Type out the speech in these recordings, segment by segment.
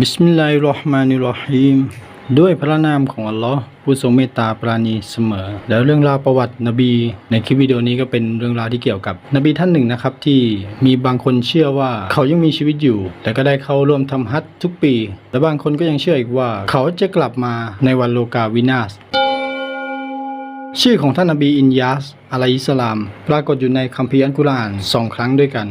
บิสมิลลาฮิรราะห์มานิรราะฮีมด้วยพระนามของอัลลอฮ์ผู้ทรงเมตตาปราณีเสมอ แล้วเรื่องราวประวัตินบี ในคลิปวิดีโอนี้ก็เป็นเรื่องราวที่เกี่ยวกับ นบีท่านหนึ่งนะครับที่มีบางคนเชื่อว่าเขายังมีชีวิตอยู่ แต่ก็ได้เข้าร่วมทำฮัจทุกปีแต่บางคนก็ยังเชื่ออีกว่า เขาจะกลับมาในวันโลกาวินาศชื่อของท่านนบีอินยาสอะลัยฮิสลาม ปรากฏอยู่ในคัมภีร์อัลกุรอานสองครั้งด้วยกัน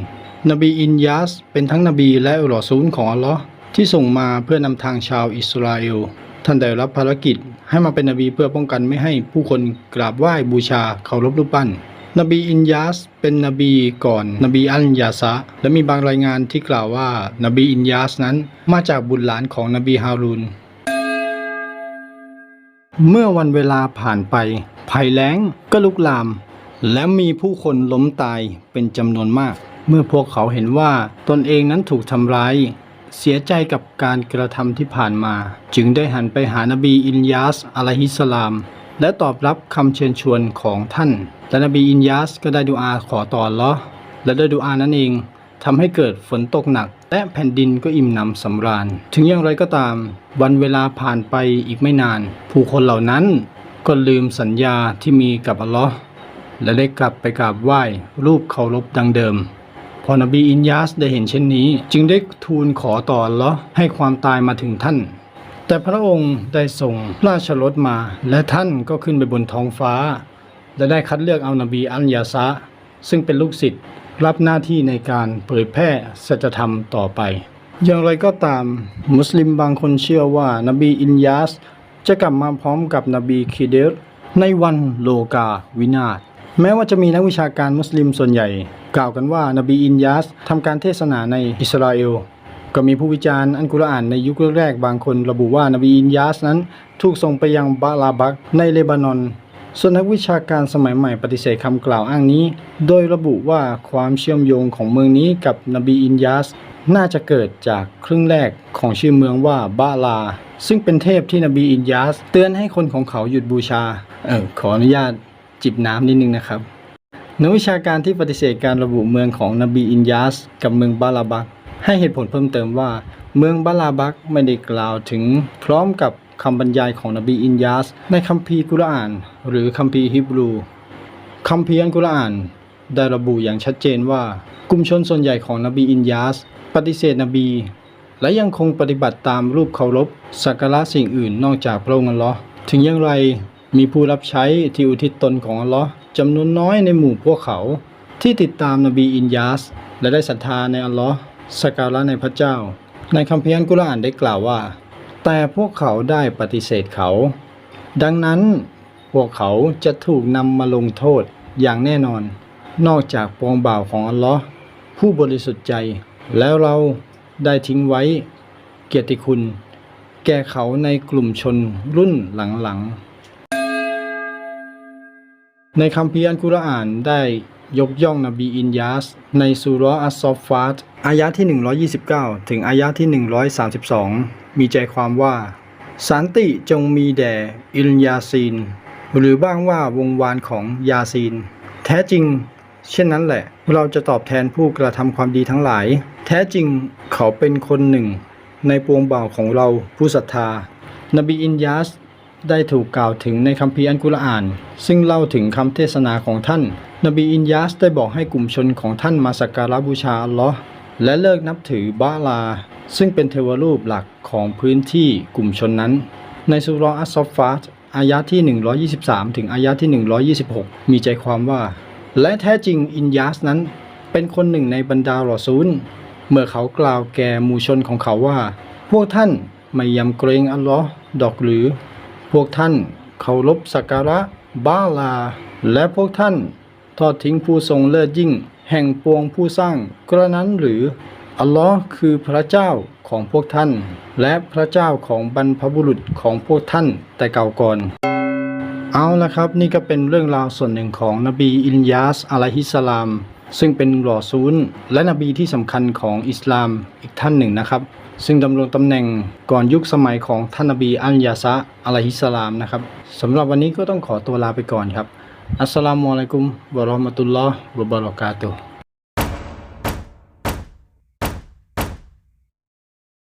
นบีอินยาสเป็นทั้งนบีและรอซูลของอัลลอฮ์ ที่ส่งมาเพื่อนำทางชาวอิสราเอล ท่านได้รับภารกิจให้มาเป็นนบีเพื่อป้องกันไม่ให้ผู้คนกราบไหว้บูชาเคารพรูปปั้น นบีอินยาสเป็นนบีก่อนนบีอัลยาซะและมีบางรายงานที่กล่าวว่า นบีอินยาสนั้นมาจากบุตรหลานของนบีฮารูนเมื่อวันเวลาผ่านไป ภัยแล้งก็ลุกลาม และมีผู้คนล้มตายเป็นจำนวนมาก เมื่อพวกเขาเห็นว่าตนเองนั้นถูกทำร้าย เสียใจกับการกระทำที่ผ่านมา จึงได้หันไปหานบีอินยาสอะลัยฮิสลาม และตอบรับคำเชิญชวนของท่านและนบีอินยาสก็ได้ดูอาขอต่ออัลเลอและด้วยดูอานั้นเองทำให้เกิดฝนตกหนัก และแผ่นดินก็อิ่มหนำสำราญ ถึงอย่างไรก็ตาม วันเวลาผ่านไปอีกไม่นาน ผู้คนเหล่านั้นก็ลืมสัญญาที่มีกับอัลลอฮ์และได้กลับไปกราบไหว้รูปเคารพดังเดิม พอนบีอินยาสได้เห็นเช่นนี้ จึงได้ทูลขอต่อลลอฮ์ให้ความตายมาถึงท่าน แต่พระองค์ได้ส่งราชรถมา และท่านก็ขึ้นไปบนท้องฟ้า และได้คัดเลือกเอานบีอัลยาซะ ซึ่งเป็นลูกศิษย์รับหน้าที่ในการเผยแพร่สัจธรรมต่อไป อย่างไรก็ตาม มุสลิมบางคนเชื่อว่านบีอินยาสจะกลับมาพร้อมกับนบีคีเดรในวันโลกาวินาศ แม้ว่าจะมีนักวิชาการมุสลิมส่วนใหญ่ กล่าวกันว่านบีอินยาสทำการเทศนาในอิสราเอล ก็มีผู้วิจารณ์อันกุรอานในยุคแรกๆบางคนระบุว่านบีอินยาสนั้นถูกส่งไปยังบาลาบักในเลบานอน ส่วนนักวิชาการสมัยใหม่ปฏิเสธคำกล่าวอ้างนี้ โดยระบุว่าความเชื่อมโยงของเมืองนี้กับนบีอินยาสน่าจะเกิดจากครึ่งแรกของชื่อเมืองว่าบาลา ซึ่งเป็นเทพที่นบีอินยาสเตือนให้คนของเขาหยุดบูชา เออขออนุญาต จิบน้ำนิดนึงนะครับนักวิชาการที่ปฏิเสธการระบุเมืองของนบีอินยาสกับเมืองบาลาบัก ให้เหตุผลเพิ่มเติมว่า เมืองบาลาบักไม่ได้กล่าวถึงพร้อมกับคำบรรยายของนบีอินยาสในคัมภีร์กุรอาน หรือคัมภีร์ฮิบรูคัมภีร์อัลกุรอาน ได้ระบุอย่างชัดเจนว่า กลุ่มชนส่วนใหญ่ของนบีอินยาสปฏิเสธนบี และยังคงปฏิบัติตามรูปเคารพสักการะสิ่งอื่นนอกจากพระองค์อัลลอฮ์ถึงอย่างไร มีผู้รับใช้ที่อุทิศตนของอัลลอฮ์จำนวนน้อยในหมู่พวกเขา ที่ติดตามนบีอินยาส และได้ศรัทธาในอัลลอฮ์สักการะในพระเจ้า ในคัมภีร์อัลกุรอานได้กล่าวว่า แต่พวกเขาได้ปฏิเสธเขา ดังนั้นพวกเขาจะถูกนำมาลงโทษอย่างแน่นอน นอกจากปวงบ่าวของอัลลอฮ์ผู้บริสุทธิ์ใจ แล้วเราได้ทิ้งไว้ เกียรติคุณ แก่เขาในกลุ่มชนรุ่นหลังๆ ในคัมภีร์อัลกุรอานได้ยกย่องนบีอินยาส ในสุรอัสซอฟฟาตอายะที่ 129 ถึงอายะที่ 132 มีใจความว่า สันติจงมีแด่อิลยาซีน หรือบ้างว่าวงวานของยาซีน แท้จริง เช่นนั้นแหละ เราจะตอบแทนผู้กระทำความดีทั้งหลาย แท้จริงเขาเป็นคนหนึ่ง ในปวงบ่าวของเราผู้ศรัทธา นบีอินยาส ได้ถูกกล่าวถึงในคัมภีร์อัลกุรอาน ซึ่งเล่าถึงคำเทศนาของท่าน นบีอินยาสได้บอกให้กลุ่มชนของท่านมาสักการะบูชาอัลลอฮ์และเลิกนับถือบาลา ซึ่งเป็นเทวรูปหลักของพื้นที่กลุ่มชนนั้น ในสุราะห์อัสซอฟฟาตอายะที่ 123 ถึงอายะที่ 126 มีใจความว่า และแท้จริงอินยาสนั้น เป็นคนหนึ่งในบรรดารอซูลเมื่อเขากล่าวแก่หมู่ชนของเขาว่า พวกท่านไม่ยำเกรงอัลลอฮ์ดอกหรือ พวกท่านเคารพสักการะบาลา และพวกท่านทอดทิ้งผู้ทรงเลิศยิ่ง แห่งปวงผู้สร้างกระนั้นหรือ อัลลอฮ์คือพระเจ้าของพวกท่าน และพระเจ้าของบรรพบุรุษของพวกท่านแต่เก่าก่อนเอาละครับ นี่ก็เป็นเรื่องราวส่วนหนึ่งของนบีอินยาสอะลัยฮิสสลาม ซึ่งเป็นหล่อซูลและนบีที่สำคัญของอิสลามอีกท่านหนึ่งนะครับ ซึ่งดำรงตำแหน่งก่อนยุคสมัยของท่านนบีอัลยาซะอะลัยฮิสลามนะครับสำหรับวันนี้ก็ต้องขอตัวลาไปก่อนครับอัสสลามุอะลัยกุมวะราะห์มะตุลลอฮ์วะบะเราะกาตุฮ์